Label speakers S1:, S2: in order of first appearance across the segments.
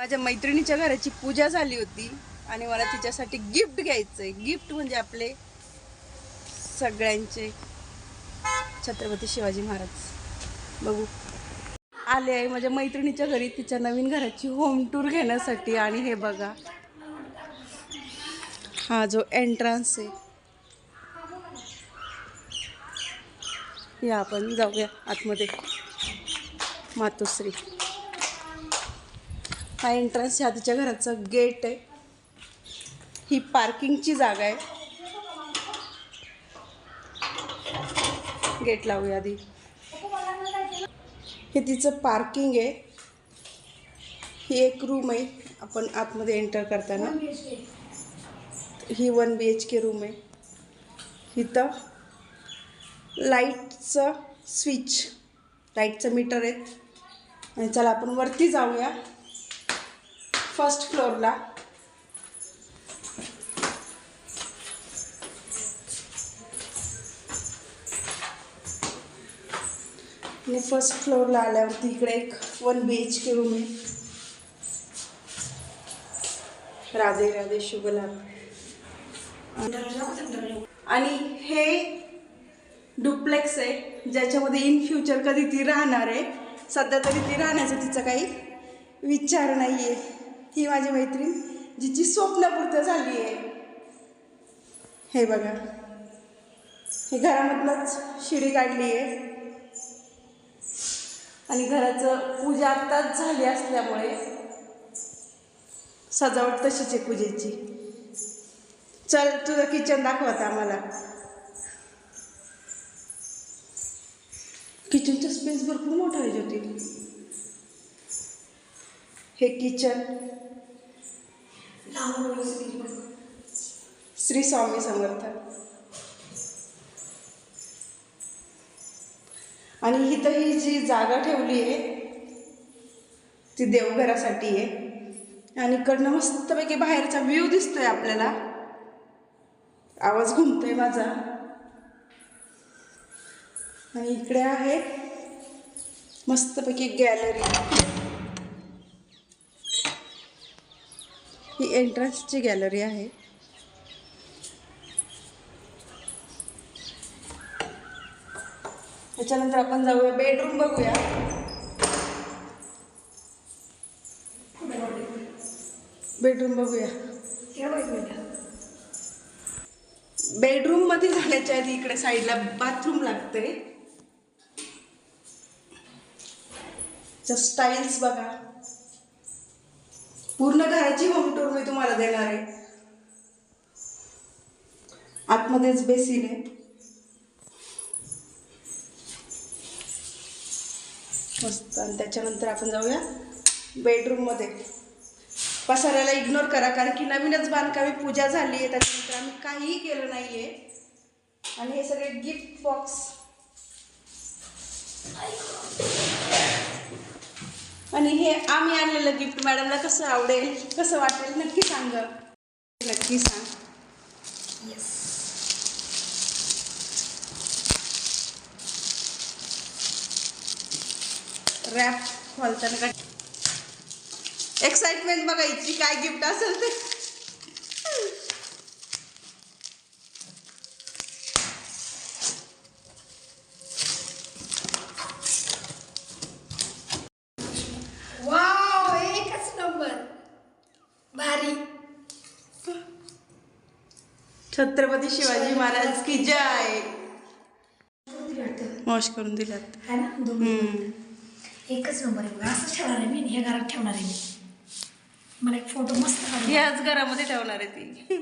S1: माझ्या मैत्रिणीच्या घराची पूजा झाली होती आणि मला तिच्यासाठी गिफ्ट घ्यायचंय. गिफ्ट म्हणजे आपले सगळ्यांचे. छत्रपती शिवाजी महाराज. बघू. आले आहे माझ्या मैत्रिणीच्या घरी तिच्या नवीन घराची होम टूर घेण्यासाठी आणि हे बघा. हा जो एंट्रन्स आहे. या आपण जाऊया आतमध्ये. मातोश्री. हा एंट्रन्स ह्या तिच्या घराचा गेट आहे. ही पार्किंगची जागा आहे. गेट लावूया आधी. हे तिचं पार्किंग आहे. ही एक रूम आहे. आपण आतमध्ये एंटर करताना. ही one B H K room आहे. इथं लाईटचं स्विच लाईटचं मीटर आहे आणि चला आपण वरती जाऊया. फर्स्ट फ्लोअरला आणि फर्स्ट फ्लोअरला आल्यावरती इकडे एक one B H K room आहे. राधे राधे शुभला आणि हे डुप्लेक्स आहे ज्याच्यामध्ये इन फ्युचर कधी ती राहणार आहे सध्या तरी ती राहण्याचा तिचा काही विचार नाही आहे ही माझी मैत्रीण जिची स्वप्नपूर्त झाली आहे. हे बघा. हे घरामधनंच शिडी काढली आहे. आणि घराचं पूजा आत्ताच झाली असल्यामुळे सजावट तशीच आहे पूजेची. चल तुझं किचन दाखवत आम्हाला. किचनचा स्पेस भरपूर मोठा आहे ज्योती हे किचन. श्री स्वामी समर्थ. आणि इथं ही जी जागा ठेवली आहे ती देवघरासाठी आहे. आणि इकडनं मस्तपैकी बाहेरचा व्ह्यू दिसतोय आपल्याला. आवाज घुमतोय माझा. आणि इकडे आहे मस्तपैकी गॅलरी एंट्रन्सची गॅलरी आहे. त्याच्यानंतर आपण जाऊया बेडरूम बघूया. बेडरूम बघूया. बेडरूममध्ये जाण्याच्या आधी इकडे साईडला बाथरूम लागते. स्टाईल्स बघा. पूर्ण घराची होम टूर मी तुम्हाला देणार आहे. आतमध्येच बेसिन आहे. मस्त. आणि त्याच्यानंतर आपण जाऊया बेडरूममध्ये पसाऱ्याला इग्नोर करा कारण की नवीनच बांधकामी पूजा झाली आहे त्याच्यानंतर आम्ही काहीही केलं नाही आहे आणि हे सगळे गिफ्ट बॉक्स आणि हे आम्ही आणलेलं गिफ्ट मॅडमला कसं आवडेल कसं वाटेल नक्की सांग नक्की सांग. रॅप खोलताना का एक्साइटमेंट बघायची काय गिफ्ट असेल ते
S2: वाव एकच नंबर भारी
S1: छत्रपती शिवाजी महाराज की जय. मॉश करून दिलात
S2: है ना? दोन
S1: हम्म.
S2: एकच नंबर आहे. बघा असं ठेवणार आहे मी आणि हे घरात ठेवणार आहे मी. मला एक फोटो मस्त काढून
S1: ह्याच घरामध्ये ठेवणार आहे ती.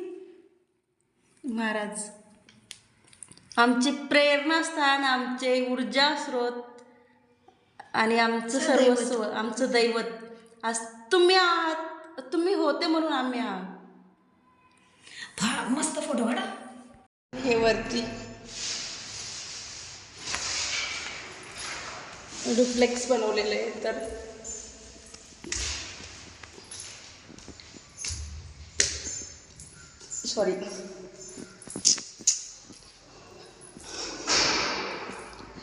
S1: महाराज आमचे प्रेरणास्थान आमचे ऊर्जा स्रोत आणि आमचं
S2: आमचं
S1: सर्वस्व आमचं दैवत. आज तुम्ही आहात तुम्ही होते म्हणून आम्ही आहात.
S2: फार मस्त फोटो काढा.
S1: हे वरती. डुप्लेक्स बनवलेलं आहे तर. सॉरी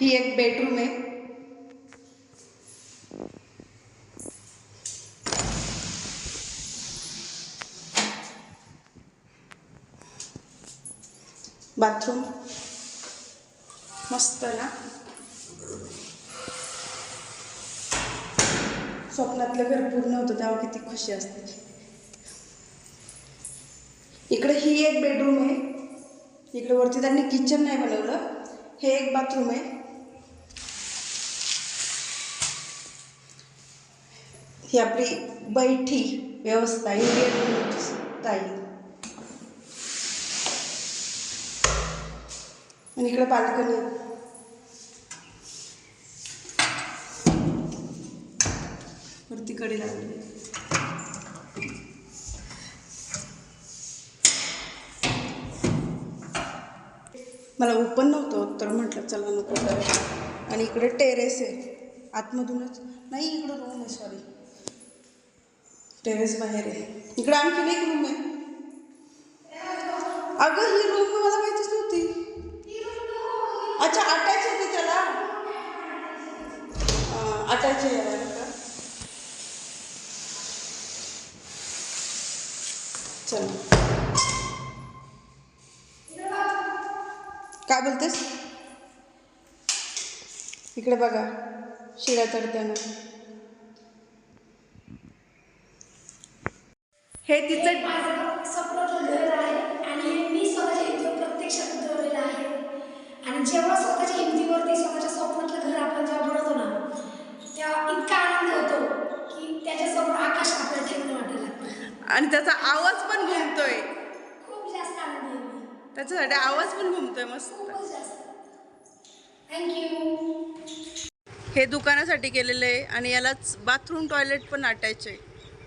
S1: ही एक बेडरूम आहे. बाथरूम. मस्त ना? स्वप्नातलं घर पूर्ण होतं तेव्हा किती खुशी असते. इकडे ही एक बेडरूम आहे. इकडे वरती त्यांनी किचन नाही बनवलं. हे एक बाथरूम आहे. ही आपली बैठी व्यवस्था इंडियन स्टाईल आणि इकडे बाल्कनी. वरती कडे लागली. मला ओपन नव्हतं तर म्हटलं चला नको आणि इकडे टेरेस आहे. आतमधूनच नाही इकडं रूम आहे सॉरी टेरेस बाहेर आहे. इकडे आणखीन एक रूम आहे. अगं ही अटॅच आहे काय बोलतेस? इकडे बघा शिळ्या चढताना हे तिचं
S2: माझं स्वप्नातलं आहे आणि मी स्वतःच्या हिमतीवर प्रत्यक्षात उतरवलेलं आहे. आणि जेव्हा स्वतःच्या स्वप्नातलं घर आपण जेव्हा बनवतो ना तेव्हा इतका आनंद होतो की त्याच्यासमोर आकाश आपल्याला ठेवणं वाटायला लागतं
S1: आणि त्याचा आवाज पण घुमतोय.
S2: खूप जास्त
S1: त्याच्यासाठी आवाज पण घुमतोय मस्त.
S2: थँक्यू
S1: हे दुकानासाठी केलेलं आहे आणि यालाच बाथरूम टॉयलेट पण अटॅच आहे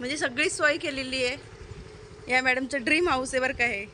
S1: म्हणजे सगळी सोय केलेली आहे. या मॅडमचं ड्रीम हाऊस आहे बरं का हे.